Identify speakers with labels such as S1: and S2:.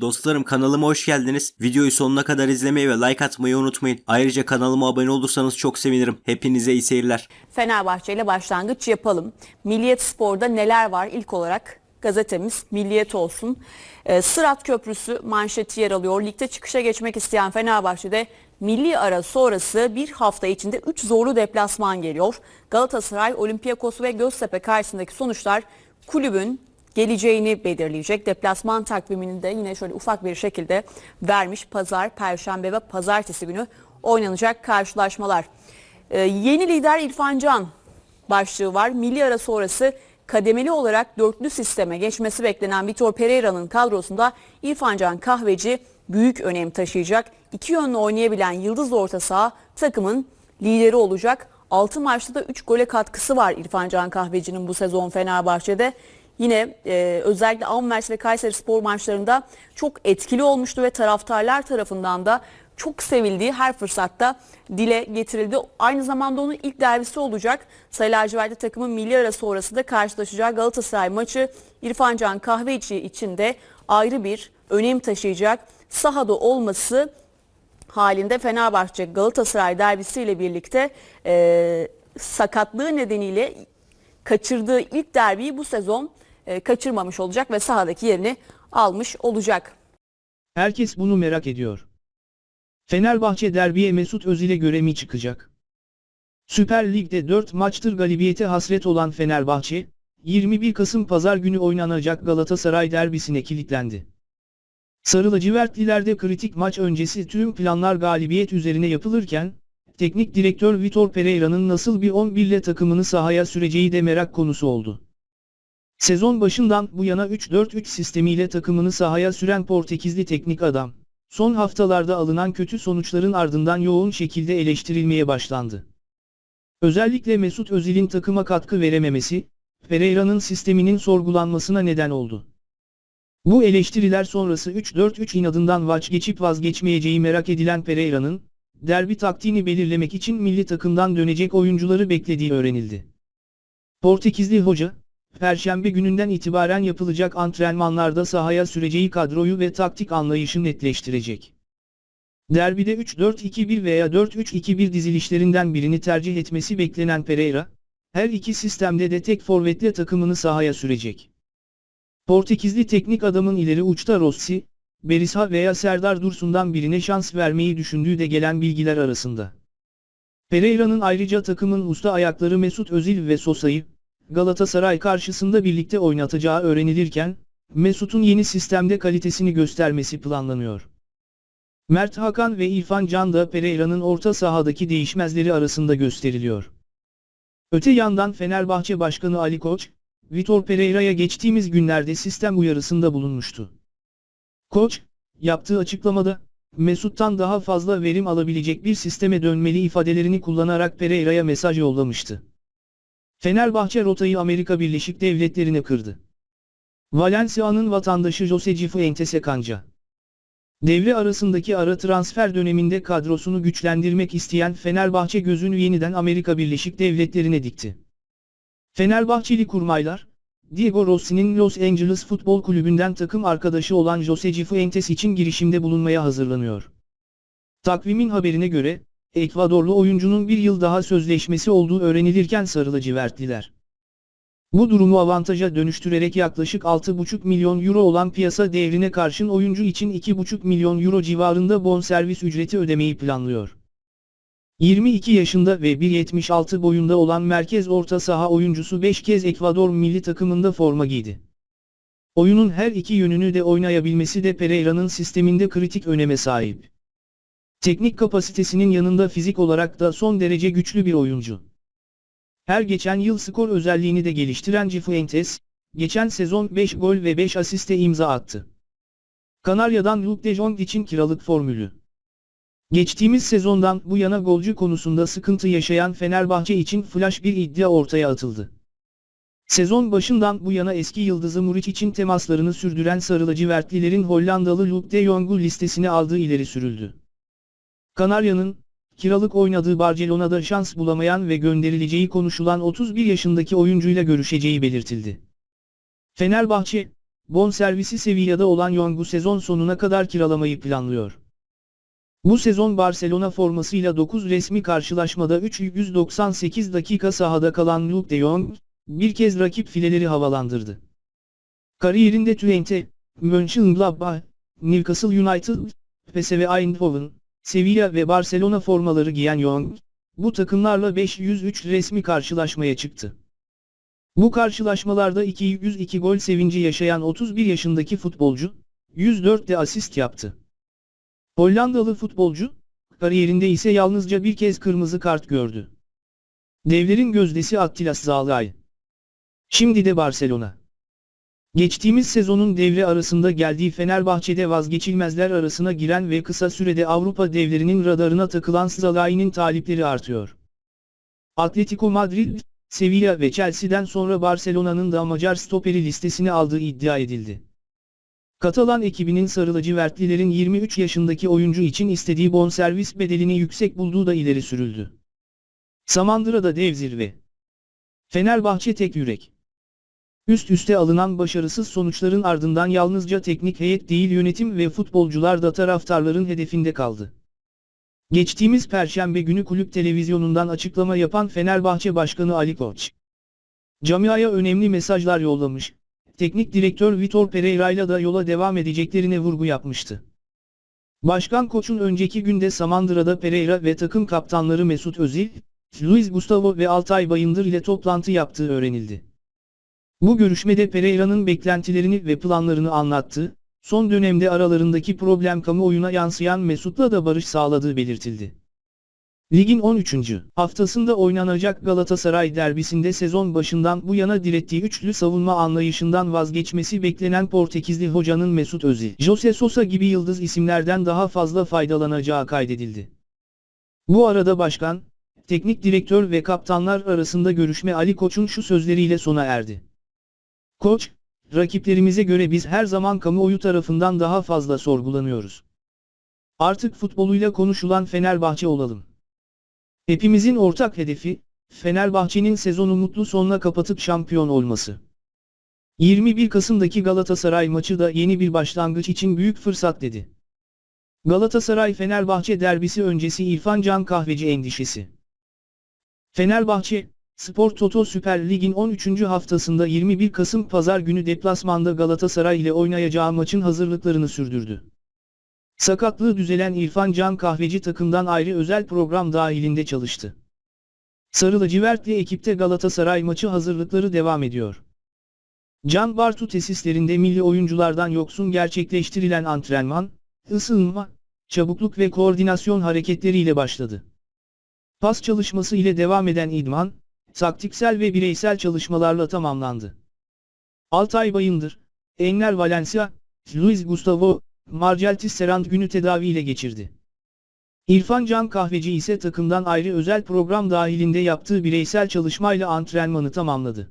S1: Dostlarım kanalıma hoş geldiniz. Videoyu sonuna kadar izlemeyi ve like atmayı unutmayın. Ayrıca kanalıma abone olursanız çok sevinirim. Hepinize iyi seyirler.
S2: Fenerbahçe ile başlangıç yapalım. Milliyet Spor'da neler var? İlk olarak gazetemiz Milliyet olsun. Ee, Sırat Köprüsü manşeti yer alıyor. Ligde çıkışa geçmek isteyen Fenerbahçe'de milli ara sonrası bir hafta içinde 3 zorlu deplasman geliyor. Galatasaray, Olympiakos ve Göztepe karşısındaki sonuçlar kulübün geleceğini belirleyecek. Deplasman takvimini de yine şöyle ufak bir şekilde vermiş. Pazar, Perşembe ve Pazartesi günü oynanacak karşılaşmalar. Ee, yeni lider İrfan Can başlığı var. Milli ara sonrası kademeli olarak dörtlü sisteme geçmesi beklenen Vitor Pereira'nın kadrosunda İrfan Can Kahveci büyük önem taşıyacak. İki yönlü oynayabilen yıldız orta saha takımın lideri olacak. 6 maçta da 3 gole katkısı var İrfan Can Kahveci'nin bu sezon Fenerbahçe'de. Yine e, özellikle Anvers ve Kayseri spor maçlarında çok etkili olmuştu ve taraftarlar tarafından da çok sevildiği her fırsatta dile getirildi. Aynı zamanda onun ilk derbisi olacak. Sayı lacivertli takımın milli ara sonrası da karşılaşacağı Galatasaray maçı İrfan Can Kahveci için de ayrı bir önem taşıyacak. Sahada olması halinde Fenerbahçe Galatasaray derbisiyle birlikte e, sakatlığı nedeniyle kaçırdığı ilk derbiyi bu sezon kaçırmamış olacak ve sahadaki yerini almış olacak.
S3: Herkes bunu merak ediyor. Fenerbahçe derbiye Mesut Özil'e göre mi çıkacak? Süper Lig'de 4 maçtır galibiyete hasret olan Fenerbahçe, 21 Kasım Pazar günü oynanacak Galatasaray derbisine kilitlendi. Sarı lacivertlilerde kritik maç öncesi tüm planlar galibiyet üzerine yapılırken, teknik direktör Vitor Pereira'nın nasıl bir 11 ile takımını sahaya süreceği de merak konusu oldu. Sezon başından bu yana 3-4-3 sistemiyle takımını sahaya süren Portekizli teknik adam, son haftalarda alınan kötü sonuçların ardından yoğun şekilde eleştirilmeye başlandı. Özellikle Mesut Özil'in takıma katkı verememesi, Pereira'nın sisteminin sorgulanmasına neden oldu. Bu eleştiriler sonrası 3-4-3 inadından vazgeçip vazgeçmeyeceği merak edilen Pereira'nın, derbi taktiğini belirlemek için milli takımdan dönecek oyuncuları beklediği öğrenildi. Portekizli hoca, Perşembe gününden itibaren yapılacak antrenmanlarda sahaya süreceği kadroyu ve taktik anlayışı netleştirecek. Derbide 3-4-2-1 veya 4-3-2-1 dizilişlerinden birini tercih etmesi beklenen Pereira, her iki sistemde de tek forvetle takımını sahaya sürecek. Portekizli teknik adamın ileri uçta Rossi, Berisha veya Serdar Dursun'dan birine şans vermeyi düşündüğü de gelen bilgiler arasında. Pereira'nın ayrıca takımın usta ayakları Mesut Özil ve Sosa'yı, Galatasaray karşısında birlikte oynatacağı öğrenilirken, Mesut'un yeni sistemde kalitesini göstermesi planlanıyor. Mert Hakan ve İrfan Can da Pereira'nın orta sahadaki değişmezleri arasında gösteriliyor. Öte yandan Fenerbahçe Başkanı Ali Koç, Vitor Pereira'ya geçtiğimiz günlerde sistem uyarısında bulunmuştu. Koç, yaptığı açıklamada, Mesut'tan daha fazla verim alabilecek bir sisteme dönmeli ifadelerini kullanarak Pereira'ya mesaj yollamıştı. Fenerbahçe rotayı Amerika Birleşik Devletleri'ne kırdı. Valencia'nın vatandaşı Jose Cifuentes'e kanca. Devre arasındaki ara transfer döneminde kadrosunu güçlendirmek isteyen Fenerbahçe gözünü yeniden Amerika Birleşik Devletleri'ne dikti. Fenerbahçeli kurmaylar, Diego Rossi'nin Los Angeles Futbol Kulübü'nden takım arkadaşı olan Jose Cifuentes için girişimde bulunmaya hazırlanıyor. Takvimin haberine göre, Ekvadorlu oyuncunun bir yıl daha sözleşmesi olduğu öğrenilirken sarı lacivertliler. Bu durumu avantaja dönüştürerek yaklaşık 6,5 milyon euro olan piyasa değerine karşın oyuncu için 2,5 milyon euro civarında bonservis ücreti ödemeyi planlıyor. 22 yaşında ve 1.76 boyunda olan merkez orta saha oyuncusu 5 kez Ekvador milli takımında forma giydi. Oyunun her iki yönünü de oynayabilmesi de Pereira'nın sisteminde kritik öneme sahip. Teknik kapasitesinin yanında fizik olarak da son derece güçlü bir oyuncu. Her geçen yıl skor özelliğini de geliştiren Cifuentes, geçen sezon 5 gol ve 5 asiste imza attı. Kanarya'dan Luke de Jong için kiralık formülü. Geçtiğimiz sezondan bu yana golcü konusunda sıkıntı yaşayan Fenerbahçe için flash bir iddia ortaya atıldı. Sezon başından bu yana eski yıldızı Muriç için temaslarını sürdüren Sarı lacivertlilerin Hollandalı Luke de Jong'u listesine aldığı ileri sürüldü. Kanarya'nın, kiralık oynadığı Barcelona'da şans bulamayan ve gönderileceği konuşulan 31 yaşındaki oyuncuyla görüşeceği belirtildi. Fenerbahçe, bonservisi Sevilla'da olan Young'u sezon sonuna kadar kiralamayı planlıyor. Bu sezon Barcelona formasıyla 9 resmi karşılaşmada 398 dakika sahada kalan Luke de Jong, bir kez rakip fileleri havalandırdı. Kariyerinde Twente, Mönchengladbach, Newcastle United, PSV Eindhoven, Sevilla ve Barcelona formaları giyen Jong, bu takımlarla 503 resmi karşılaşmaya çıktı. Bu karşılaşmalarda 202 gol sevinci yaşayan 31 yaşındaki futbolcu, 104 de asist yaptı. Hollandalı futbolcu, kariyerinde ise yalnızca bir kez kırmızı kart gördü. Devlerin gözdesi Attila Zalay. Şimdi de Barcelona. Geçtiğimiz sezonun devre arasında geldiği Fenerbahçe'de vazgeçilmezler arasına giren ve kısa sürede Avrupa devlerinin radarına takılan Zalay'ın talipleri artıyor. Atletico Madrid, Sevilla ve Chelsea'den sonra Barcelona'nın da Macar stoperi listesine aldığı iddia edildi. Katalan ekibinin sarılıcı vertlilerin 23 yaşındaki oyuncu için istediği bonservis bedelini yüksek bulduğu da ileri sürüldü. Samandıra'da dev zirve. Fenerbahçe tek yürek. Üst üste alınan başarısız sonuçların ardından yalnızca teknik heyet değil yönetim ve futbolcular da taraftarların hedefinde kaldı. Geçtiğimiz perşembe günü kulüp televizyonundan açıklama yapan Fenerbahçe Başkanı Ali Koç. Camiaya önemli mesajlar yollamış, teknik direktör Vitor Pereira ile da yola devam edeceklerine vurgu yapmıştı. Başkan Koç'un önceki günde Samandıra'da Pereira ve takım kaptanları Mesut Özil, Luis Gustavo ve Altay Bayındır ile toplantı yaptığı öğrenildi. Bu görüşmede Pereira'nın beklentilerini ve planlarını anlattı, son dönemde aralarındaki problem kamuoyuna yansıyan Mesut'la da barış sağladığı belirtildi. Ligin 13. haftasında oynanacak Galatasaray derbisinde sezon başından bu yana direttiği üçlü savunma anlayışından vazgeçmesi beklenen Portekizli hocanın Mesut Özil, Jose Sosa gibi yıldız isimlerden daha fazla faydalanacağı kaydedildi. Bu arada başkan, teknik direktör ve kaptanlar arasında görüşme Ali Koç'un şu sözleriyle sona erdi. Koç, rakiplerimize göre biz her zaman kamuoyu tarafından daha fazla sorgulanıyoruz. Artık futboluyla konuşulan Fenerbahçe olalım. Hepimizin ortak hedefi, Fenerbahçe'nin sezonu mutlu sonuna kapatıp şampiyon olması. 21 Kasım'daki Galatasaray maçı da yeni bir başlangıç için büyük fırsat dedi. Galatasaray-Fenerbahçe derbisi öncesi İrfan Can Kahveci endişesi. Fenerbahçe, Spor Toto Süper Lig'in 13. haftasında 21 Kasım Pazar günü deplasmanda Galatasaray ile oynayacağı maçın hazırlıklarını sürdürdü. Sakatlığı düzelen İrfan Can Kahveci takımdan ayrı özel program dahilinde çalıştı. Sarı lacivertli ekipte Galatasaray maçı hazırlıkları devam ediyor. Can Bartu tesislerinde milli oyunculardan yoksun gerçekleştirilen antrenman, ısınma, çabukluk ve koordinasyon hareketleriyle başladı. Pas çalışması ile devam eden idman, taktiksel ve bireysel çalışmalarla tamamlandı. Altay Bayındır, Enner Valencia, Luis Gustavo, Marcel Tisserand günü tedaviyle geçirdi. İrfan Can Kahveci ise takımdan ayrı özel program dahilinde yaptığı bireysel çalışmayla antrenmanı tamamladı.